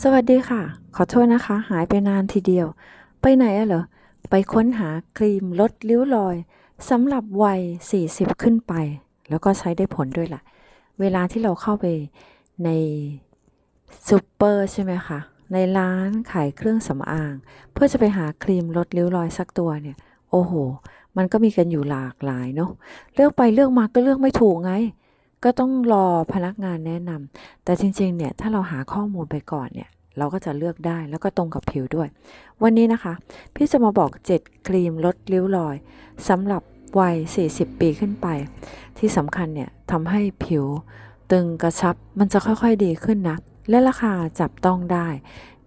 สวัสดีค่ะ ขอโทษนะคะ หายไปนานทีเดียว ไปไหนอะเหรอ ไปค้นหาครีมลดริ้วรอยสำหรับวัย 40 ขึ้นไป แล้วก็ใช้ได้ผลด้วยล่ะ เวลาที่เราเข้าไปในซูเปอร์ใช่ไหมคะ ในร้านขายเครื่องสำอาง เพื่อจะไปหาครีมลดริ้วรอยสักตัวเนี่ย โอ้โห มันก็มีกันอยู่หลากหลายเนาะ เลือกไปเลือกมาก็เลือกไม่ถูกไง ก็ต้องรอพนักงานแนะนำแต่จริงๆ เนี่ยถ้าเราหาข้อมูลไปก่อนเนี่ยเราก็จะเลือกได้แล้วก็ตรงกับผิวด้วย วันนี้นะคะ พี่จะมาบอก 7 ครีมลดริ้วรอยสำหรับวัย 40 ปีขึ้นไป ที่สำคัญเนี่ยทำให้ผิวตึงกระชับมันจะค่อยๆดีขึ้นนะ และราคาจับต้องได้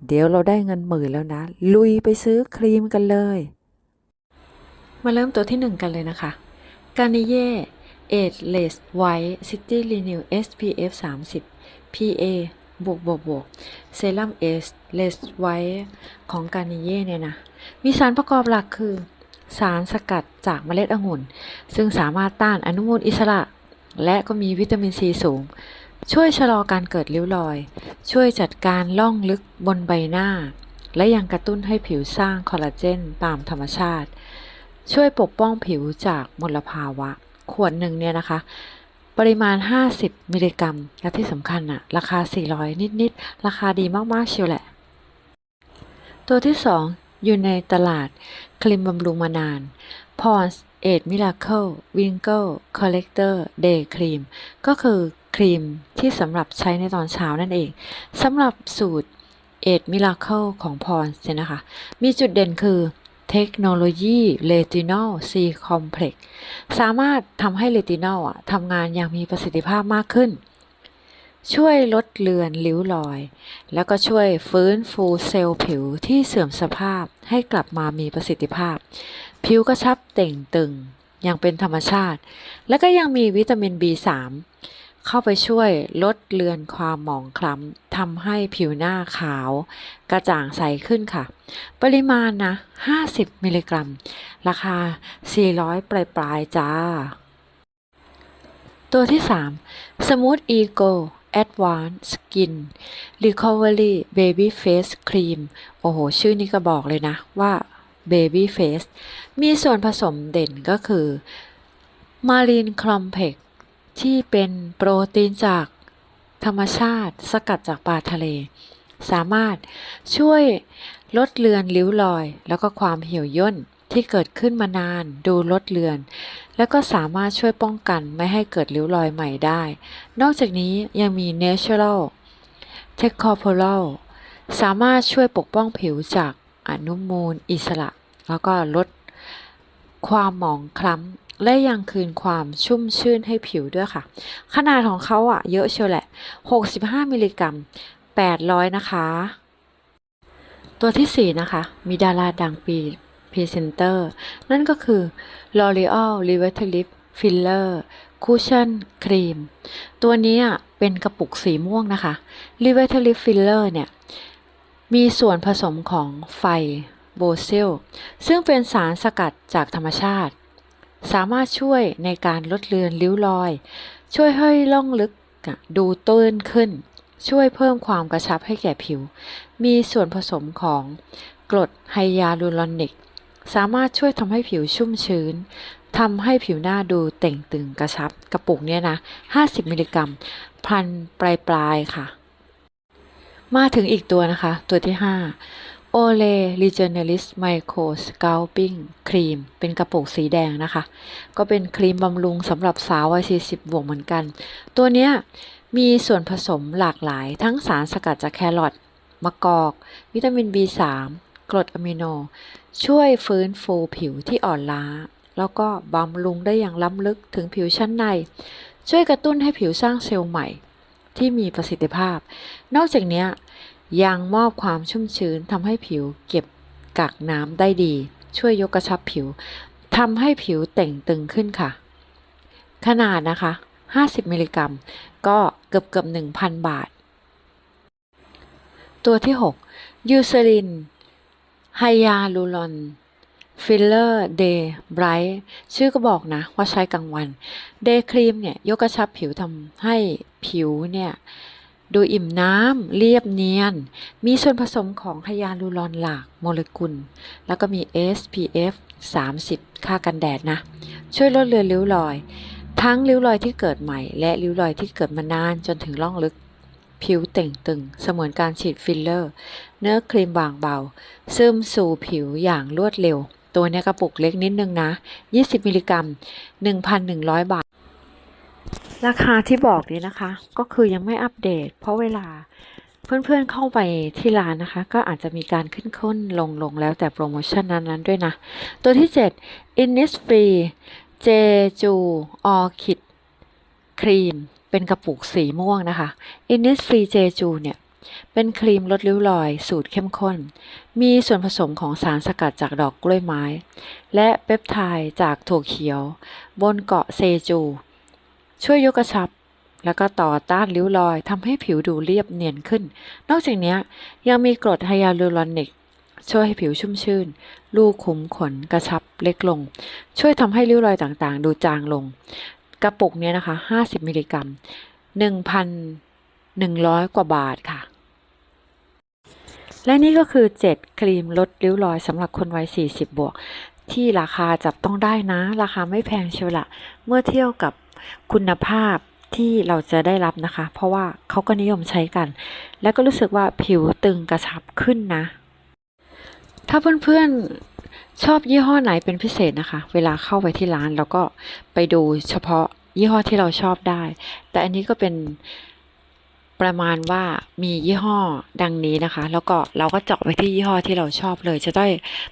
เดี๋ยวเราได้เงินหมื่นแล้วนะ ลุยไปซื้อครีมกันเลย มาเริ่มตัวที่ 1 กันเลยนะคะ กานเย่ g a r n i e r Age Less White City Renew SPF 30 PA บวกบวกบวกเซรั่ม Age Less White ของ g a r n i e r เนี่ยนะ มีสารประกอบหลักคือ สารสกัดจากเมล็ดองุ่น ซึ่งสามารถต้านอนุมูลอิสระ และก็มีวิตามินซีสูง ช่วยชะลอการเกิดริ้วรอย ช่วยจัดการล่องลึกบนใบหน้า และยังกระตุ้นให้ผิวสร้างคอลลาเจนตามธรรมชาติ ช่วยปกป้องผิวจากมลภาวะ ขวดหนึ่งเนี่ยนะคะ ปริมาณ 50 มิลลิกรัม และที่สำคัญอะราคา 400 นิด ๆ ราคาดีมาก ๆ เชียวแหละ ตัวที่ 2 อยู่ในตลาดครีมบำรุงมานาน Pond's 8 Miracle Wrinkle Corrector Day Cream ก็คือครีมที่สำหรับใช้ในตอนเช้านั่นเองสำหรับสูตร8 Miracle ของ Pond's เนี่ยนะคะ มีจุดเด่นคือ เทคโนโลยีเรตินอล C Complex สามารถทำให้เรตินอลทำงานอย่างมีประสิทธิภาพมากขึ้น ช่วยลดเลือนริ้วรอย แล้วก็ช่วยฟื้นฟูเซลล์ผิวที่เสื่อมสภาพให้กลับมามีประสิทธิภาพ ผิวกระชับเต่งตึงอย่างเป็นธรรมชาติ และก็ยังมีวิตามิน B3 เข้าไปช่วยลดเลือนความหมองคล้ำทำให้ผิวหน้าขาว กระจ่างใสขึ้นค่ะ ปริมาณนะ 50 มิลลิกรัม ราคา 400 ปลายปลายๆจ้า ตัวที่ 3 Smooth Ego Advanced Skin Recovery Baby Face Cream โอ้โห ชื่อนี้ก็บอกเลยนะว่า Baby Face มีส่วนผสมเด่นก็คือ Marine Complex ที่เป็นโปรตีนจากธรรมชาติสกัดจากปลาทะเล สามารถช่วยลดเลือนริ้วรอย แล้วก็ความเหี่ยวย่นที่เกิดขึ้นมานานดูลดเลือน แล้วก็สามารถช่วยป้องกันไม่ให้เกิดริ้วรอยใหม่ได้ นอกจากนี้ยังมี Natural t e c o p o r a l สามารถช่วยปกป้องผิวจากอนุมูลอิสระ แล้วก็ลดความหมองคล้ำ และยังคืนความชุ่มชื่นให้ผิวด้วยค่ะ ขนาดของเขาอะเยอะเชียวแหละ 65 มิลลิกรัม 800 นะคะ ตัวที่ 4 นะคะ มีดาราดังปีพรีเซนเตอร์ นั่นก็คือ L'Oreal Revitalift Filler Cushion Cream ตัวนี้อะเป็นกระปุกสีม่วงนะคะ Revitalift Filler เนี่ย มีส่วนผสมของไฟโบเซลซึ่งเป็นสารสกัดจากธรรมชาติ สามารถช่วยในการลดเลือนริ้วรอย ช่วยให้ล่องลึกดูตื้นขึ้น ช่วยเพิ่มความกระชับให้แก่ผิว มีส่วนผสมของกรดไฮยาลูรอนิก สามารถช่วยทำให้ผิวชุ่มชื้นทำให้ผิวหน้าดูเต่งตึงกระชับ กระปุกเนี้ยนะ 50 มิลลิกรัม พันปลายปลายๆค่ะ มาถึงอีกตัวนะคะ ตัวที่ 5 โอเล Regenerist Micro Scalping Cream เป็นกระปุกสีแดงนะคะ ก็เป็นครีมบำรุงสำหรับสาววัย 40 บวกเหมือนกัน ตัวเนี้ยมีส่วนผสมหลากหลาย ทั้งสารสกัดจากแครอทมะกอก วิตามิน B3 กรดอะมิโน ช่วยฟื้นฟูผิวที่อ่อนล้า แล้วก็บำรุงได้อย่างล้ำลึกถึงผิวชั้นใน ช่วยกระตุ้นให้ผิวสร้างเซลล์ใหม่ที่มีประสิทธิภาพ นอกจากนี้ ยังมอบความชุ่มชื้นทำให้ผิวเก็บกักน้ำได้ดี ช่วยยกกระชับผิวทำให้ผิวเต่งตึงขึ้นค่ะ ขนาดนะคะ 50 มิลลิกรัม ก็เกือบเกือบ1,000 บาท ตัวที่ 6 ยูซาลินไฮยาลูรอนฟิลเลอร์เดย์ไบรท์ชื่อก็บอกนะ ว่าใช้กลางวัน เดย์ครีมเนี่ย ยกกระชับผิวทำให้ผิวเนี่ย ดูอิ่มน้ำเรียบเนียน มีส่วนผสมของไฮยาลูรอนหลากโมเลกุล แล้วก็มี SPF 30 ค่ากันแดดนะ ช่วยลดเลือนริ้วรอย ทั้งริ้วรอยที่เกิดใหม่ และริ้วรอยที่เกิดมานานจนถึงร่องลึก ผิวเต่งตึง เสมือนการฉีดฟิลเลอร์ เนื้อครีมบางเบา ซึมสู่ผิวอย่างรวดเร็ว ตัวเนี้กระปุกเล็กนิดนึงนะ 20 มิลลิกรัม 1,100 บาท ราคาที่บอกนี้นะคะ ก็คือยังไม่อัปเดต เพราะเวลาเพื่อนๆเข้าไปที่ร้านนะคะ ก็อาจจะมีการขึ้นค้นลงลงแล้วแต่โปรโมชั่นนั้นๆด้วยนะ ตัวที่ 7 Innisfree Jeju Orchid ครีม เป็นกระปุกสีม่วงนะคะ Innisfree Jeju เนี่ยเป็นครีมลดริ้วรอย สูตรเข้มข้น มีส่วนผสมของสารสกัดจากดอกกล้วยไม้ และเปปไทด์จากถั่วเขียว บนเกาะเซจู ช่วยยกกระชับ แล้วก็ต่อต้านริ้วรอยทำให้ผิวดูเรียบเนียนขึ้น นอกจากนี้ยังมีกรดไฮยาลูรอนิก ช่วยให้ผิวชุ่มชื่น ลูขุมขนกระชับเล็กลง ช่วยทำให้ริ้วรอยต่างๆ ดูจางลง กระปุกนี้นะคะ 50 มิลลิกรัม 1,100 กว่าบาทค่ะและนี่ก็คือ 7 ครีมลดริ้วรอยสำหรับคนวัย 40 บวก ที่ราคาจับต้องได้นะ ราคาไม่แพงเชียวละ เมื่อเทียบกับ คุณภาพที่เราจะได้รับนะคะ เพราะว่าเขาก็นิยมใช้กัน แล้วก็รู้สึกว่าผิวตึงกระชับขึ้นนะ ถ้าเพื่อนๆชอบยี่ห้อไหนเป็นพิเศษนะคะ เวลาเข้าไปที่ร้านเราก็ไปดูเฉพาะยี่ห้อที่เราชอบได้ แต่อันนี้ก็เป็น ประมาณว่ามียี่ห้อดังนี้นะคะ แล้วก็เราก็เจาะไปที่ยี่ห้อที่เราชอบเลย จะได้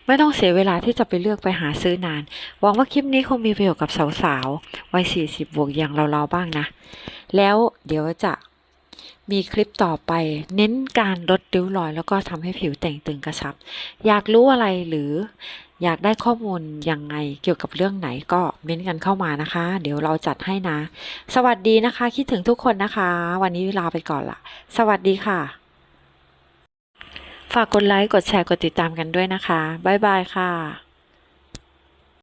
ไม่ต้องเสียเวลาที่จะไปเลือกไปหาซื้อนานหวังว่าคลิปนี้คงมีประโยชน์กับสาวๆวัย40 บวกอย่างเราๆบ้างนะ แล้วเดี๋ยวจะมีคลิปต่อไป เน้นการลดริ้วรอย แล้วก็ทำให้ผิวแต่งตึงกระชับ อยากรู้อะไรหรือ อยากได้ข้อมูลยังไงเกี่ยวกับเรื่องไหนก็เม้นกันเข้ามานะคะ เดี๋ยวเราจัดให้นะ สวัสดีนะคะ คิดถึงทุกคนนะคะ วันนี้ลาไปก่อนละสวัสดีค่ะ ฝากกดไลค์ กดแชร์ กดติดตามกันด้วยนะคะ บ๊ายบายค่ะ